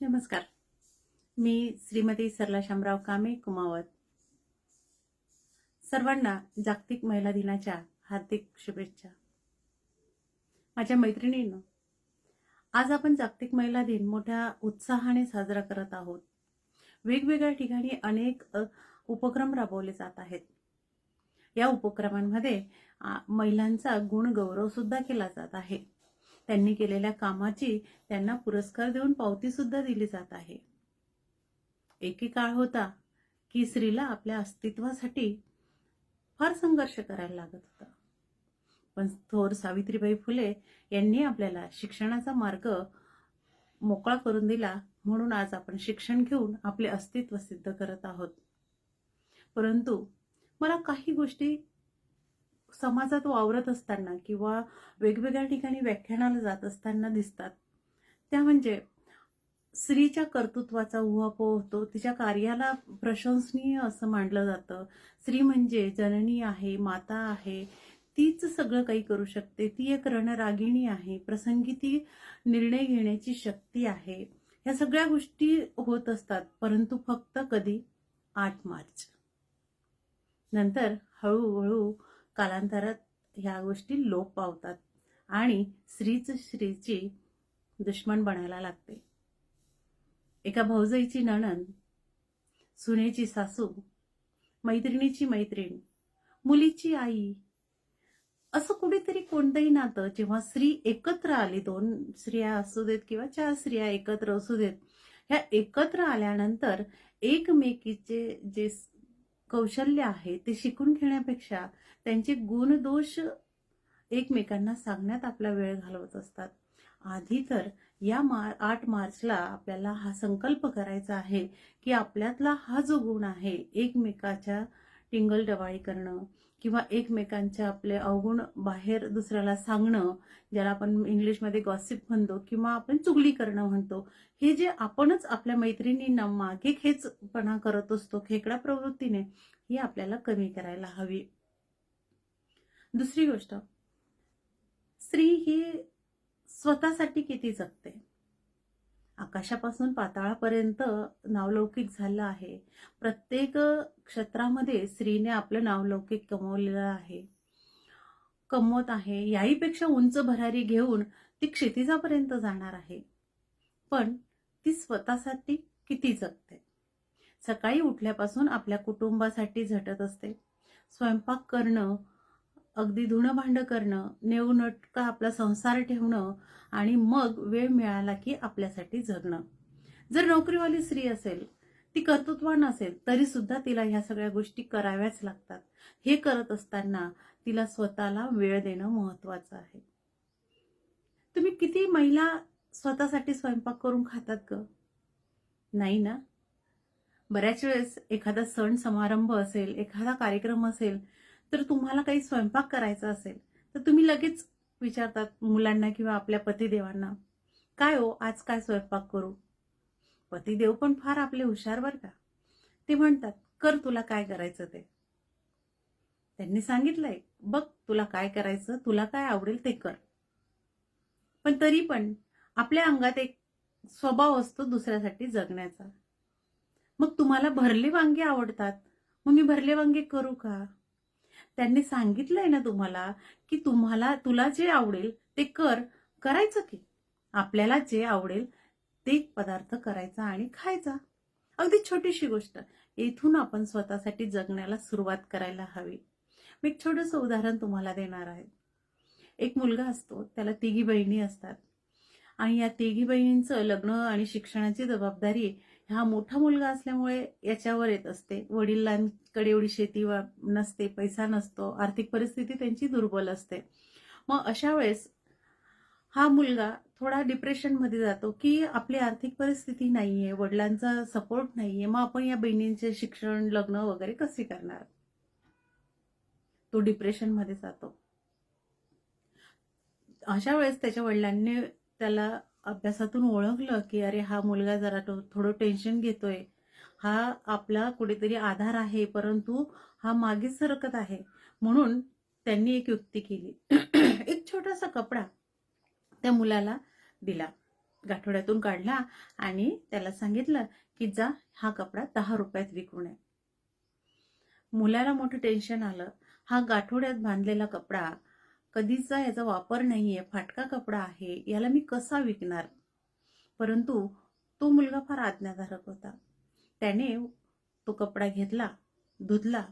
नमस्कार. मी श्रीमती सरला शामराव कामे कुमावत. सर्वांना जागतिक महिला दिनाच्या हार्दिक शुभेच्छा. माझ्या मैत्रिणींनो आज आपण जागतिक महिला दिन मोठ्या उत्साहाने साजरा करत आहोत. वेगवेगळ्या ठिकाणी अनेक उपक्रम राबवले जात आहेत. या उपक्रमांमध्ये महिलांचा गुणगौरव सुद्धा केला जात आहे. त्यांनी केलेल्या कामाची त्यांना पुरस्कार देऊन पावती सुद्धा दिली जात आहे. एके काळ होता की स्त्रीला आपल्या अस्तित्वासाठी फार संघर्ष करायला लागत होता. पण थोर सावित्रीबाई फुले यांनी आपल्याला शिक्षणाचा मार्ग मोकळा करून दिला म्हणून आज आपण शिक्षण घेऊन आपले अस्तित्व सिद्ध करत आहोत. परंतु मला काही गोष्टी समाजात वावरत असताना किंवा वेगवेगळ्या ठिकाणी व्याख्यानाला जात असताना दिसतात. त्या म्हणजे स्त्रीच्या कर्तृत्वाचा उहापोह होतो. तिच्या कार्याला प्रशंसनीय असं मानलं जातं. स्त्री म्हणजे जननी आहे माता आहे. तीच सगळं काही करू शकते. ती एक रणरागिणी आहे. प्रसंगी ती निर्णय घेण्याची शक्ती आहे. ह्या सगळ्या गोष्टी होत असतात परंतु फक्त कधी? आठ मार्च. नंतर हळूहळू कालांतरात ह्या गोष्टी लोप पावतात आणि स्त्रीच स्त्रीची दुश्मन बनायला लागते. एका भाऊजाईची नणन सुनेची सासू मैत्रिणीची मैत्रीण मुलीची आई असं कुठेतरी कोणतंही नातं जेव्हा स्त्री एकत्र आली दोन स्त्रिया असू देत किंवा चार स्त्रिया एकत्र असू देत ह्या एकत्र आल्यानंतर एकमेकीचे जे कौशल्य आहे ते शिकून घेण्यापेक्षा त्यांचे गुणदोष एकमेकांना सांगण्यात आपला वेळ घालवत असतात. आधी तर या मार आठ मार्चला आपल्याला हा संकल्प करायचा आहे की आपल्यातला हा जो गुण आहे एकमेकाच्या टिंगल डवाळी करणं किंवा एकमेकांच्या आपले अवगुण बाहेर दुसऱ्याला सांगणं ज्याला आपण इंग्लिशमध्ये गॉसिप म्हणतो किंवा आपण चुगली करणं म्हणतो हे जे आपणच आपल्या मैत्रिणींना मागे खेचपणा करत असतो खेकडा प्रवृत्तीने ही आपल्याला कमी करायला हवी. दुसरी गोष्ट स्त्री ही स्वतःसाठी किती जगते? आकाशापासून पाताळापर्यंत नावलौकिक झालं आहे. प्रत्येक क्षेत्रामध्ये स्त्रीने आपलं नावलौकिक कमवलेलं आहे. कमवत आहे. याहीपेक्षा उंच भरारी घेऊन ती क्षितिजापर्यंत जाणार आहे. पण ती स्वतःसाठी किती जगते? सकाळी उठल्यापासून आपल्या कुटुंबासाठी झटत असते. स्वयंपाक करणं अगदी धुणं भांडं करणं नेवनटका आपला संसार ठेवणं आणि मग वेळ मिळाला की आपल्यासाठी जगणं. जर नोकरीवाली स्त्री असेल ती कर्तृत्वान असेल तरी सुद्धा तिला ह्या सगळ्या गोष्टी कराव्याच लागतात. हे करत असताना तिला स्वतःला वेळ देणं महत्वाचं आहे. तुम्ही किती महिला स्वतःसाठी स्वयंपाक करून खातात ग? नाही ना? बऱ्याच वेळेस एखादा सण समारंभ असेल एखादा कार्यक्रम असेल तर तुम्हाला काही स्वयंपाक करायचा असेल तर तुम्ही लगेच विचारतात मुलांना किंवा आपल्या पतिदेवांना काय हो आज काय स्वयंपाक करू? पतिदेव पण फार आपले हुशार बर का. ते म्हणतात कर तुला काय करायचं ते. त्यांनी सांगितलंय बघ तुला काय करायचं तुला काय आवडेल ते कर. पण तरी पण आपल्या अंगात एक स्वभाव असतो दुसऱ्यासाठी जगण्याचा. मग तुम्हाला भरले वांगे आवडतात? मग मी भरले वांगे करू का? त्यांनी सांगितलंय ना तुम्हाला की तुम्हाला तुला जे आवडेल ते कर. करायचं की? आपल्याला जे आवडेल ते पदार्थ करायचा आणि खायचा. अगदी छोटीशी गोष्ट. इथून आपण स्वतःसाठी जगण्याला सुरुवात करायला हवी. मी एक छोटंसं उदाहरण तुम्हाला देणार आहे. एक मुलगा असतो त्याला तिघी बहिणी असतात. आणि या तिघी बहिणींचं लग्न आणि शिक्षणाची जबाबदारी हा मोठा मुलगा असल्यामुळे याच्यावर येत असते. वडिलांकडे एवढी शेती नसते पैसा नसतो आर्थिक परिस्थिती त्यांची दुर्बल असते. मग अशा वेळेस हा मुलगा थोडा डिप्रेशनमध्ये जातो की आपली आर्थिक परिस्थिती नाहीये वडिलांचा सपोर्ट नाहीये मग आपण या बहिणींचे शिक्षण लग्न वगैरे कसे करणार? तो डिप्रेशनमध्ये जातो. अशा वेळेस त्याच्या वडिलांनी त्याला अभ्यासातून ओळखलं की अरे हा मुलगा जरा तो- थोडं टेन्शन घेतोय. हा आपला कुठेतरी आधार आहे परंतु हा मागे सरकत आहे. म्हणून त्यांनी एक युक्ती केली. एक छोटासा कपडा त्या मुलाला दिला. गाठोड्यातून काढला आणि त्याला सांगितलं की जा हा कपडा दहा रुपयात विकू नये मुलाला मोठं टेन्शन आलं. हा गाठोड्यात बांधलेला कपडा कधीचा याचा वापर नाही आहे फाटका कपडा आहे याला मी कसा विकणार? परंतु तो मुलगा फार आज्ञाधारक होता. त्याने तो कपडा घेतला धुतला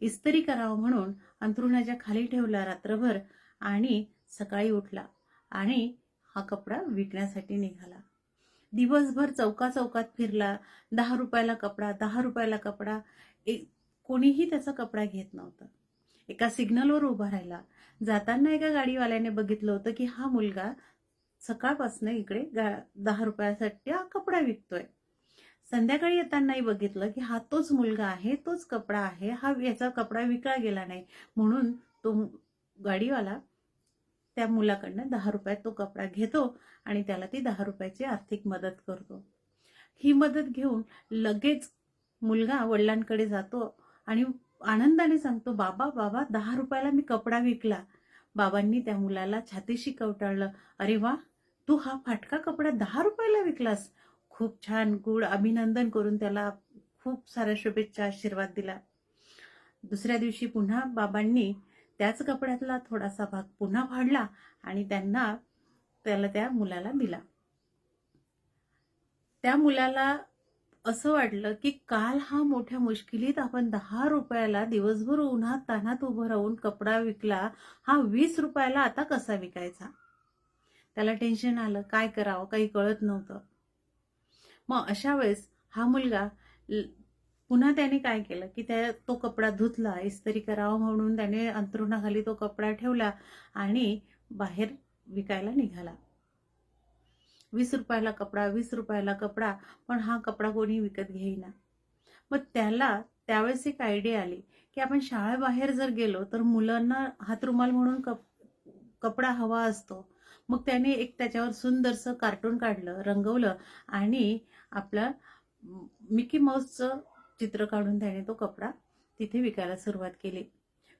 इस्त्री करावं म्हणून अंथरुणाच्या खाली ठेवला रात्रभर आणि सकाळी उठला आणि हा कपडा विकण्यासाठी निघाला. दिवसभर चौका चौकात फिरला दहा रुपयाला कपडा दहा रुपयाला कपडा एक कोणीही त्याचा कपडा घेत नव्हतं. एका सिग्नलवर उभा राहिला. जाताना एका गाडीवाल्याने बघितलं होतं की हा मुलगा सकाळपासून इकडे गा- दहा रुपयासाठी हा कपडा विकतोय. संध्याकाळी येतानाही बघितलं की हा तोच मुलगा आहे तोच कपडा आहे हा याचा कपडा विकला गेला नाही. म्हणून तो गाडीवाला त्या मुलाकडनं दहा रुपयात तो कपडा घेतो आणि त्याला ती दहा रुपयाची आर्थिक मदत करतो. ही मदत घेऊन लगेच मुलगा वडिलांकडे जातो आणि आनंदाने सांगतो बाबा बाबा दहा रुपयाला मी कपडा विकला. बाबांनी त्या मुलाला छातीशी कवटाळलं अरे वा तू हा फाटका कपडा दहा रुपयाला विकलास. खूप छान गुड अभिनंदन करून त्याला खूप साऱ्या शुभेच्छा आशीर्वाद दिला. दुसऱ्या दिवशी पुन्हा बाबांनी त्याच कपड्यातला थोडासा भाग पुन्हा फाडला आणि त्यांना त्याला त्या मुलाला दिला. त्या मुलाला असं वाटलं की काल हा मोठ्या मुश्किलीत आपण दहा रुपयाला दिवसभर उन्हात तान्हात उभं राहून कपडा विकला हा वीस रुपयाला आता कसा विकायचा? त्याला टेन्शन आलं काय करावं? काही कळत नव्हतं. मग अशा वेळेस हा मुलगा ल- पुन्हा त्याने काय केलं की त्या तो कपडा धुतला इस्त्री करावा म्हणून त्याने अंथरुणाखाली तो कपडा ठेवला आणि बाहेर विकायला निघाला. वीस रुपयाला कपडा वीस रुपयाला कपडा पण हा कपडा कोणी विकत घेईना. मग त्याला त्यावेळेस एक आयडिया आली की आपण शाळेबाहेर जर गेलो तर मुलांना हातरुमाल म्हणून कप कपडा हवा असतो. मग त्याने एक त्याच्यावर सुंदरसं कार्टून काढलं रंगवलं आणि आपलं मिकी माऊसचं चित्र काढून त्याने तो कपडा तिथे विकायला सुरुवात केली.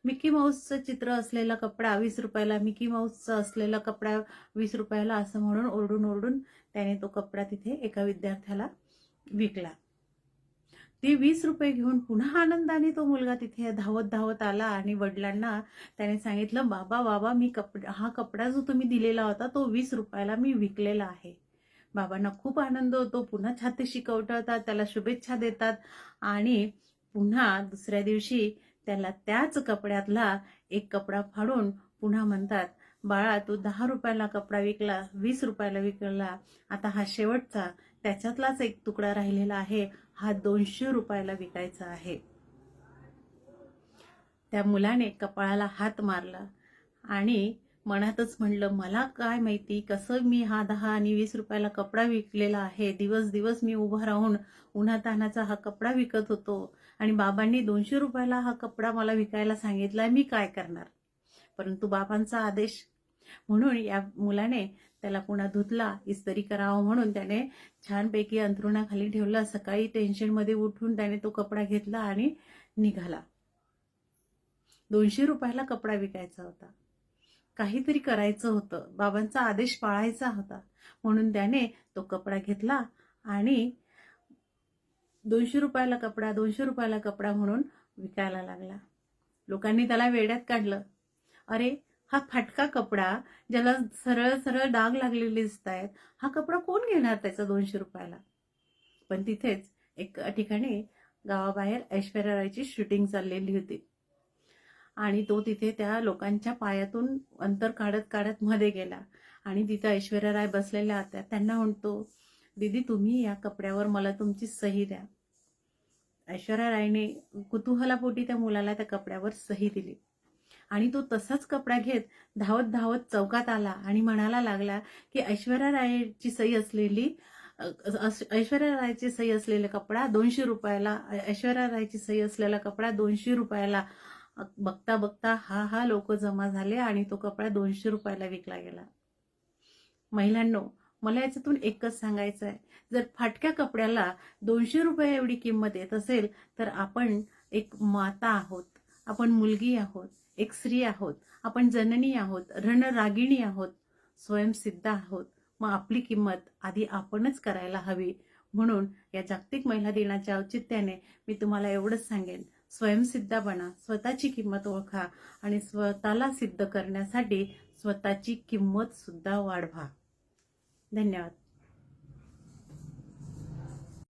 मिकी माऊसचं चित्र असलेला कपडा वीस रुपयाला मिकी माऊसचा असलेला कपडा वीस रुपयाला असं म्हणून ओरडून ओरडून त्याने तो कपडा तिथे एका विद्यार्थ्याला विकला. ते वीस रुपये घेऊन पुन्हा आनंदाने तो मुलगा तिथे धावत धावत आला आणि वडिलांना त्याने सांगितलं बाबा बाबा मी कपडा हा कपडा जो तुम्ही दिलेला होता तो वीस रुपयाला मी विकलेला आहे. बाबांना खूप आनंद होतो पुन्हा छातीशी शिकवटळतात त्याला शुभेच्छा देतात आणि पुन्हा दुसऱ्या दिवशी त्याला त्याच कपड्यातला एक कपडा फाडून पुन्हा म्हणतात बाळा तू दहा रुपयाला कपडा विकला वीस रुपयाला विकला आता हा शेवटचा त्याच्यातलाच एक तुकडा राहिलेला आहे हा दोनशे रुपयाला विकायचा आहे. त्या मुलाने कपाळाला हात मारला आणि मनातच म्हणलं मला काय माहिती कसं मी हा दहा आणि वीस रुपयाला कपडा विकलेला आहे दिवस दिवस मी उभा राहून उन्हातानाचा हा कपडा विकत होतो आणि बाबांनी दोनशे रुपयाला हा कपडा मला विकायला सांगितला मी काय करणार? परंतु बाबांचा आदेश म्हणून या मुलाने त्याला पुन्हा धुतला इस्त्री करावं म्हणून त्याने छानपैकी अंथरुणाखाली ठेवला. सकाळी टेन्शनमध्ये उठून त्याने तो कपडा घेतला आणि निघाला. दोनशे रुपयाला कपडा विकायचा होता. काहीतरी करायचं होतं. बाबांचा आदेश पाळायचा होता. म्हणून त्याने तो कपडा घेतला आणि दोनशे रुपयाला कपडा दोनशे रुपयाला कपडा म्हणून विकायला लागला. लोकांनी त्याला वेड्यात काढलं. अरे हा फाटका कपडा ज्याला सरळ सरळ डाग लागलेले दिसत आहेत हा कपडा कोण घेणार त्याचा दोनशे रुपयाला? पण तिथेच एक ठिकाणी गावाबाहेर ऐश्वर्या रायची शूटिंग चाललेली होती. आणि तो तिथे त्या लोकांच्या पायातून अंतर काढत काढत मध्ये गेला. आणि तिथं ऐश्वर्या राय बसलेल्या होत्या. त्यांना म्हणतो दीदी तुम्ही या कपड्यावर मला तुमची सही द्या. ऐश्वर्या रायने कुतूहलापोटी त्या मुलाला त्या कपड्यावर सही दिली. आणि तो तसाच कपडा घेत धावत धावत चौकात आला आणि म्हणायला लागला की ऐश्वर्या रायची सही असलेली ऐश्वर्या रायची सही असलेला कपडा दोनशे रुपयाला ऐश्वर्या रायची सही असलेला कपडा दोनशे रुपयाला बघता बघता हा हा लोक जमा झाले आणि तो कपडा दोनशे रुपयाला विकला गेला. महिलांनो मला याच्यातून एकच सांगायचं आहे जर फाटक्या कपड्याला दोनशे रुपये एवढी किंमत येत असेल तर आपण एक माता आहोत. आपण मुलगी आहोत एक स्त्री आहोत आपण जननी आहोत रणरागिणी आहोत स्वयंसिद्ध आहोत. मग आपली किंमत आधी आपणच करायला हवी. म्हणून या जागतिक महिला दिनाच्या औचित्याने मी तुम्हाला एवढंच सांगेन. स्वयंसिद्ध बना स्वतःची किंमत ओळखा आणि स्वतःला सिद्ध करण्यासाठी स्वतःची किंमत सुद्धा वाढवा. धन्यवाद